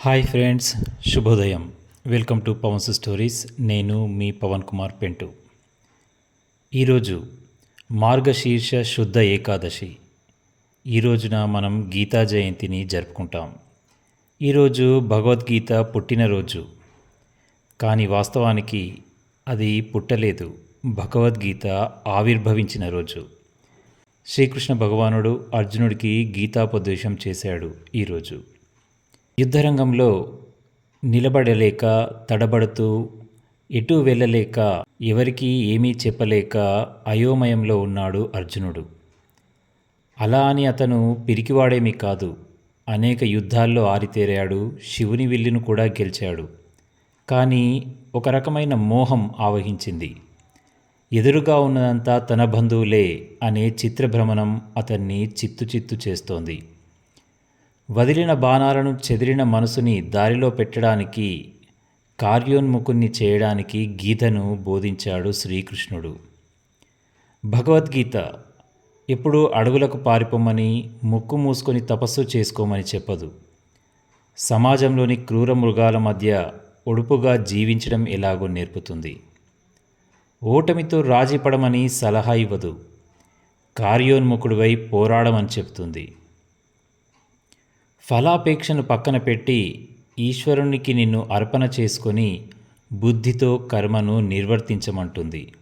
Hi friends శుభోదయం. Welcome to Pavan's stories. నేను మీ పవన్ కుమార్ పెంటు. ఈరోజు మార్గశీర్ష శుద్ధ ఏకాదశి. ఈ రోజున మనం గీతా జయంతిని జరుపుకుంటాం. ఈరోజు భగవద్గీత పుట్టినరోజు కానీ వాస్తవానికి అది పుట్టలేదు. భగవద్గీత ఆవిర్భవించిన రోజు. శ్రీకృష్ణ భగవానుడు అర్జునుడికి గీతాపదేశం చేశాడు ఈరోజు యుద్ధరంగంలో నిలబడలేక తడబడుతూ ఎటు వెళ్ళలేక ఎవరికీ ఏమీ చెప్పలేక అయోమయంలో ఉన్నాడు అర్జునుడు. అలా అని అతను పిరికివాడేమీ కాదు. అనేక యుద్ధాల్లో ఆరితేరాడు శివుని విల్లును కూడా గెలిచాడు. కానీ ఒక రకమైన మోహం ఆవహించింది. ఎదురుగా ఉన్నదంతా తన బంధువులే అనే చిత్రభ్రమణం అతన్ని చిత్తు చిత్తు చేస్తోంది. వదిలిన బాణాలను చెదిరిన మనసుని దారిలో పెట్టడానికి కార్యోన్ముఖుణ్ణి చేయడానికి గీతను బోధించాడు శ్రీకృష్ణుడు. భగవద్గీత ఎప్పుడూ అడుగులకు పారిపోమని ముక్కు మూసుకొని తపస్సు చేసుకోమని చెప్పదు. సమాజంలోని క్రూర మృగాల మధ్య ఒడుపుగా జీవించడం ఎలాగో నేర్పుతుంది. ఓటమితో రాజీపడమని సలహా ఇవ్వదు. కార్యోన్ముఖుడివై పోరాడమని చెప్తుంది ఫలాపేక్షను పక్కన పెట్టి ఈశ్వరునికి నిన్ను అర్పణ చేసుకొని బుద్ధితో కర్మను నిర్వర్తించమంటుంది.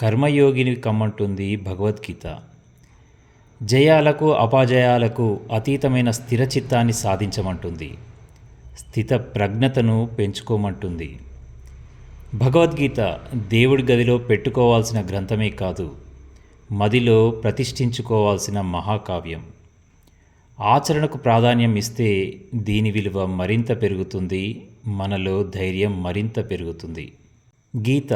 కర్మయోగిని కమ్మంటుంది భగవద్గీత. జయాలకు అపాజయాలకు అతీతమైన స్థిరచిత్తాన్ని సాధించమంటుంది. స్థిత ప్రజ్ఞతను పెంచుకోమంటుంది. భగవద్గీత దేవుడి గదిలో పెట్టుకోవాల్సిన గ్రంథమే కాదు మదిలో ప్రతిష్ఠించుకోవాల్సిన మహాకావ్యం. ఆచరణకు ప్రాధాన్యం ఇస్తే దీని విలువ మరింత పెరుగుతుంది మనలో ధైర్యం మరింత పెరుగుతుంది. గీత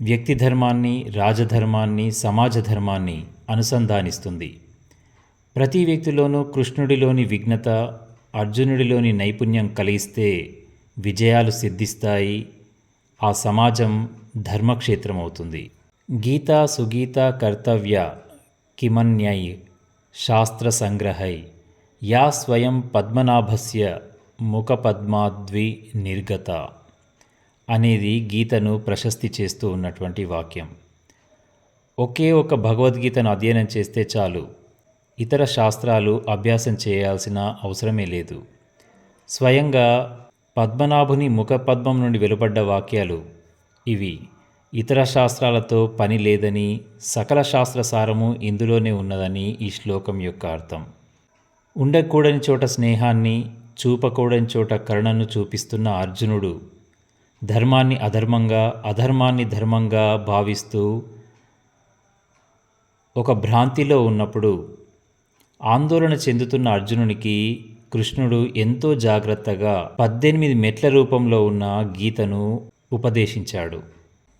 వ్యక్తి ధర్మాన్ని రాజధర్మాన్ని సమాజ ధర్మాన్ని అనుసంధానిస్తుంది. ప్రతి వ్యక్తిలోనూ కృష్ణుడిలోని విఘ్నత అర్జునుడిలోని నైపుణ్యం కలిగిస్తే విజయాలు సిద్ధిస్తాయి ఆ సమాజం ధర్మక్షేత్రం అవుతుంది గీత సుగీత కర్తవ్య కిమన్యై శాస్త్ర సంగ్రహై. యా స్వయం పద్మనాభస్య ముఖపద్మాద్వి నిర్గత అనేది గీతను ప్రశస్తి చేస్తూ ఉన్నటువంటి వాక్యం. ఒకే ఒక భగవద్గీతను అధ్యయనం చేస్తే చాలు. ఇతర శాస్త్రాలు అభ్యాసం చేయాల్సిన అవసరమే లేదు. స్వయంగా పద్మనాభుని ముఖపద్మం నుండి వెలువడ్డ వాక్యాలు ఇవి. ఇతర శాస్త్రాలతో పని లేదని సకల శాస్త్ర సారము ఇందులోనే ఉన్నదని ఈ శ్లోకం యొక్క అర్థం. ఉండకూడని చోట స్నేహాన్ని చూపకూడని చోట కరుణను చూపిస్తున్న అర్జునుడు ధర్మాన్ని అధర్మంగా అధర్మాన్ని ధర్మంగా భావిస్తూ ఒక భ్రాంతిలో ఉన్నప్పుడు ఆందోళన చెందుతున్న అర్జునునికి కృష్ణుడు ఎంతో జాగ్రత్తగా పద్దెనిమిది మెట్ల రూపంలో ఉన్న గీతను ఉపదేశించాడు.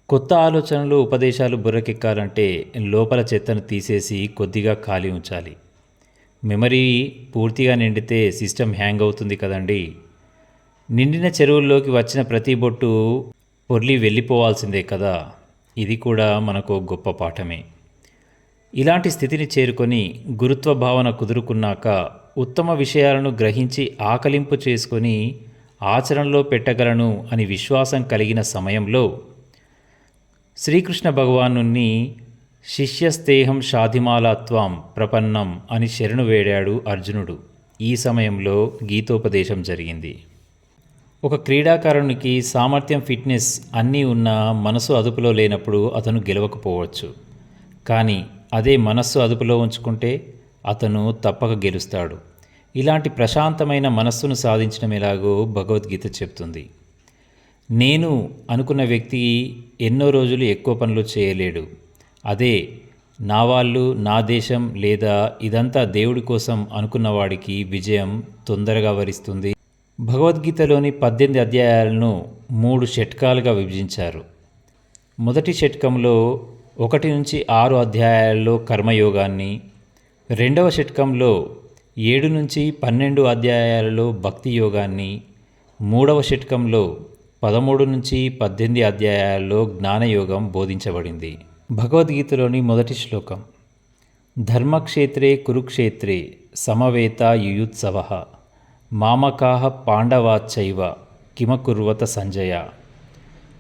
కొత్త ఆలోచనలు ఉపదేశాలు బుర్రకెక్కాలంటే లోపల చెత్తను తీసేసి కొద్దిగా ఖాళీ ఉంచాలి. మెమరీ పూర్తిగా నిండితే సిస్టమ్ హ్యాంగ్ అవుతుంది కదండి. నిండిన చెరువుల్లోకి వచ్చిన ప్రతి బొట్టు పొర్లి వెళ్ళిపోవాల్సిందే కదా. ఇది కూడా మనకు గొప్ప పాఠమే. ఇలాంటి స్థితిని చేరుకొని గురుత్వ భావన కుదురుకున్నాక ఉత్తమ విషయాలను గ్రహించి ఆకలింపు చేసుకొని ఆచరణలో పెట్టగలను అని విశ్వాసం కలిగిన సమయంలో శ్రీకృష్ణ భగవాను శిష్యస్తేహం షాధిమాలాత్వాం ప్రపన్నం అని శరణు వేడాడు అర్జునుడు. ఈ సమయంలో గీతోపదేశం జరిగింది. ఒక క్రీడాకారునికి సామర్థ్యం ఫిట్నెస్ అన్నీ ఉన్న మనసు అదుపులో లేనప్పుడు అతను గెలవకపోవచ్చు. కానీ అదే మనస్సు అదుపులో ఉంచుకుంటే అతను తప్పక గెలుస్తాడు. ఇలాంటి ప్రశాంతమైన మనస్సును సాధించడం ఎలాగో భగవద్గీత చెప్తుంది. నేను అనుకున్న వ్యక్తి ఎన్నో రోజులు ఎక్కువ పనులు చేయలేడు. అదే నా వాళ్ళు నా దేశం లేదా ఇదంతా దేవుడి కోసం అనుకున్న వాడికి విజయం తొందరగా వరిస్తుంది. భగవద్గీతలోని పద్దెనిమిది అధ్యాయాలను మూడు షట్కాలుగా విభజించారు. మొదటి షట్కంలో ఒకటి నుంచి ఆరు అధ్యాయాల్లో కర్మయోగాన్ని రెండవ షట్కంలో ఏడు నుంచి పన్నెండు అధ్యాయాలలో భక్తి యోగాన్ని మూడవ షట్కంలో పదమూడు నుంచి పద్దెనిమిది అధ్యాయాల్లో జ్ఞానయోగం బోధించబడింది. భగవద్గీతలోని మొదటి శ్లోకం. ధర్మక్షేత్రే కురుక్షేత్రే సమవేత యుయుత్సవ. మామకాహ పాండవాచైవ కిమకుర్వత సంజయ.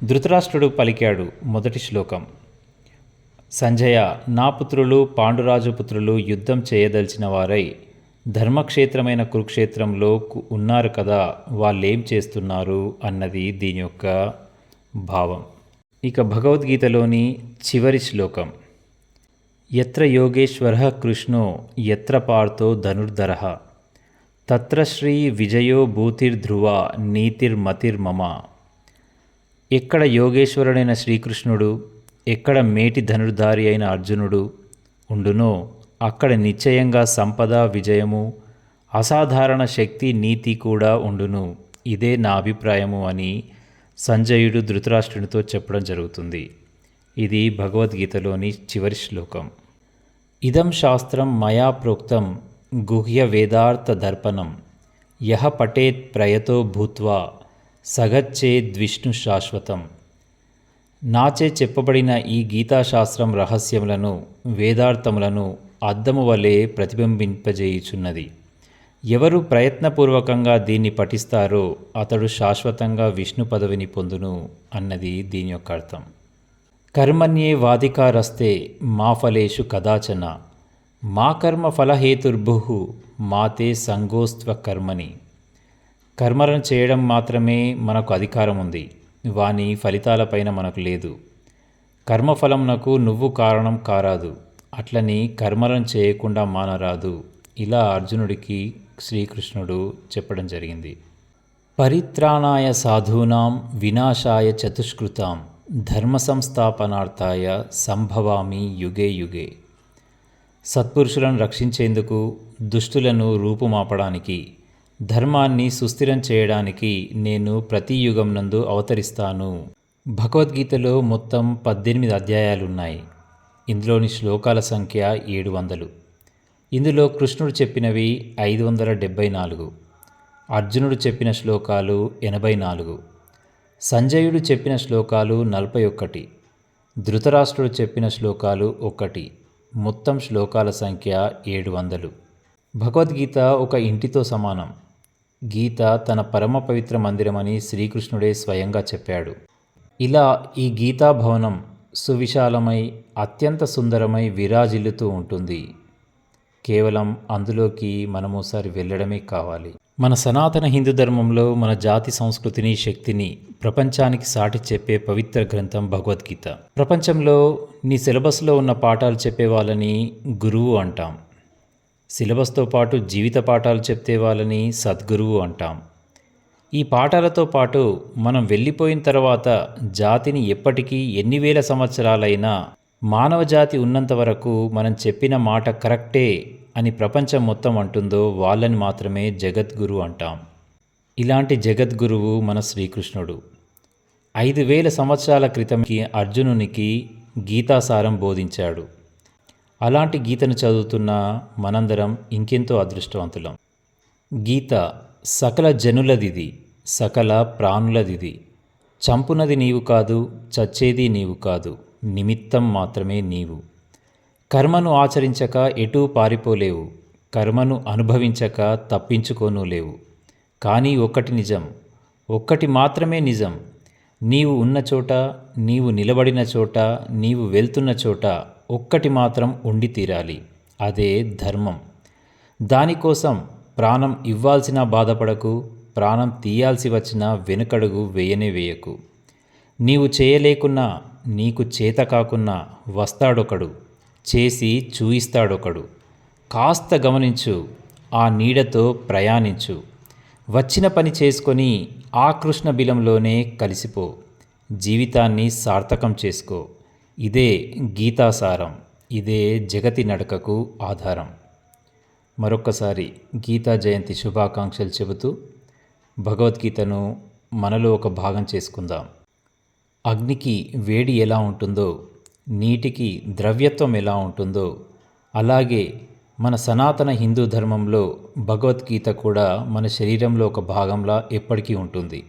ధృతరాష్ట్రుడు పలికాడు మొదటి శ్లోకం. సంజయ నా పుత్రులు పాండురాజు పుత్రులు యుద్ధం చేయదలిచిన వారై ధర్మక్షేత్రమైన కురుక్షేత్రంలో కు- ఉన్నారు కదా వాళ్ళేం చేస్తున్నారు అన్నది దీని యొక్క భావం. ఇక భగవద్గీతలోని చివరి శ్లోకం. ఎత్ర యోగేశ్వర కృష్ణో ఎత్ర పార్థో ధనుర్ధర. తత్ర శ్రీ విజయో భూతిర్ధ్రువ నీతిర్మతిర్మమ. ఎక్కడ యోగేశ్వరుడైన శ్రీకృష్ణుడు ఎక్కడ మేటి ధనుర్ధారి అయిన అర్జునుడు ఉండునో అక్కడ నిశ్చయంగా సంపద విజయము అసాధారణ శక్తి నీతి కూడా ఉండును. ఇదే నా అభిప్రాయము అని సంజయుడు ధృతరాష్ట్రునితో చెప్పడం జరుగుతుంది. ఇది భగవద్గీతలోని చివరి శ్లోకం. ఇదం శాస్త్రం మయా ప్రోక్తం గుహ్య వేదార్థ దర్పణం. యహ పటేత్ ప్రయతో భూత్వా సగచ్చేద్విష్ణు శాశ్వతం. నాచే చెప్పబడిన ఈ గీతాశాస్త్రం రహస్యములను వేదార్థములను అద్దము వలె ప్రతిబింబింపజేయుచున్నది. ఎవరు ప్రయత్నపూర్వకంగా దీన్ని పఠిస్తారో అతడు శాశ్వతంగా విష్ణు పదవిని పొందును అన్నది దీని యొక్క అర్థం. కర్మణ్యే వాధికారస్తే మా ఫలేషు కదాచన మా కర్మ ఫలహేతుర్భు మాతే సంగోస్త్వ కర్మని. కర్మలను చేయడం మాత్రమే మనకు అధికారం ఉంది వాని ఫలితాలపైన మనకు లేదు. కర్మఫలంనకు నువ్వు కారణం కారాదు అట్లని కర్మలను చేయకుండా మానరాదు. ఇలా అర్జునుడికి శ్రీకృష్ణుడు చెప్పడం జరిగింది. పరిత్రాణాయ సాధూనాం వినాశాయ చతుష్కృతాం ధర్మ సంస్థాపనార్థాయ సంభవామి యుగే యుగే. సత్పురుషులను రక్షించేందుకు దుష్టులను రూపుమాపడానికి ధర్మాన్ని సుస్థిరం చేయడానికి నేను ప్రతి యుగం నందు అవతరిస్తాను. భగవద్గీతలో మొత్తం పద్దెనిమిది అధ్యాయాలున్నాయి. ఇందులోని శ్లోకాల సంఖ్య ఏడు వందలు. ఇందులో కృష్ణుడు చెప్పినవి ఐదు వందల డెబ్భై నాలుగు అర్జునుడు చెప్పిన శ్లోకాలు ఎనభై నాలుగు సంజయుడు చెప్పిన శ్లోకాలు నలభై ఒకటి ధృతరాష్ట్రుడు చెప్పిన శ్లోకాలు ఒకటి మొత్తం శ్లోకాల సంఖ్య ఏడు వందలు. భగవద్గీత ఒక ఇంటితో సమానం. గీత తన పరమ పవిత్ర మందిరమని శ్రీకృష్ణుడే స్వయంగా చెప్పాడు. ఇలా ఈ గీతా భవనం సువిశాలమై అత్యంత సుందరమై విరాజిల్లుతూ ఉంటుంది. కేవలం అందులోకి మనమోసారి వెళ్ళడమే కావాలి. మన సనాతన హిందూ ధర్మంలో మన జాతి సంస్కృతిని శక్తిని ప్రపంచానికి సాటి చెప్పే పవిత్ర గ్రంథం భగవద్గీత. ప్రపంచంలో నీ సిలబస్లో ఉన్న పాఠాలు చెప్పే వాళ్ళని గురువు అంటాం. సిలబస్తో పాటు జీవిత పాఠాలు చెప్తే వాళ్ళని సద్గురువు అంటాం. ఈ పాఠాలతో పాటు మనం వెళ్ళిపోయిన తర్వాత జాతిని ఎప్పటికీ ఎన్ని వేల సంవత్సరాలైనా మానవజాతి ఉన్నంత వరకు మనం చెప్పిన మాట కరెక్టే అని ప్రపంచం మొత్తం అంటుందో వాళ్ళని మాత్రమే జగద్గురు అంటాం. ఇలాంటి జగద్గురువు మన శ్రీకృష్ణుడు. ఐదు వేల సంవత్సరాల క్రితంకి అర్జునునికి గీతాసారం బోధించాడు. అలాంటి గీతను చదువుతున్న మనందరం ఇంకెంతో అదృష్టవంతులం. గీత సకల జనులదిది సకల ప్రాణులదిది. చంపునది నీవు కాదు చచ్చేది నీవు కాదు. నిమిత్తం మాత్రమే నీవు. కర్మను ఆచరించక ఎటూ పారిపోలేవు. కర్మను అనుభవించక తప్పించుకోను లేవు. కానీ ఒక్కటి నిజం. ఒక్కటి మాత్రమే నిజం. నీవు ఉన్న చోట నీవు నిలబడిన చోట నీవు వెళ్తున్న చోట ఒక్కటి మాత్రం ఉండి తీరాలి అదే ధర్మం. దానికోసం ప్రాణం ఇవ్వాల్సిన బాధపడకు ప్రాణం తీయాల్సి వచ్చిన వెనుకడుగు వేయనే వేయకు. నీవు చేయలేకున్నా నీకు చేత కాకున్నా వస్తాడొకడు చేసి చూయిస్తాడొకడు. కాస్త గమనించు ఆ నీడతో ప్రయాణించు. వచ్చిన పని చేసుకొని ఆ కృష్ణ బిలంలోనే కలిసిపో. జీవితాన్ని సార్థకం చేసుకో. ఇదే గీతాసారం. ఇదే జగతి నడకకు ఆధారం. మరొక్కసారి గీతా జయంతి శుభాకాంక్షలు చెబుతూ భగవద్గీతను మనలో ఒక భాగం చేసుకుందాం. అగ్నికి వేడి ఎలా ఉంటుందో నీటికి ద్రవ్యత్వం ఎలా ఉంటుందో అలాగే మన సనాతన హిందూ ధర్మంలో భగవద్గీత కూడా మన శరీరంలో ఒక భాగంలా ఎప్పటికీ ఉంటుంది.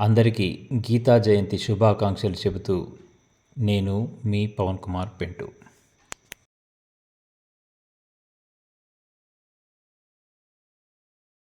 అందరికీ గీతా జయంతి శుభాకాంక్షలు చెబుతూ నేను మీ పవన్ కుమార్ పెంటు.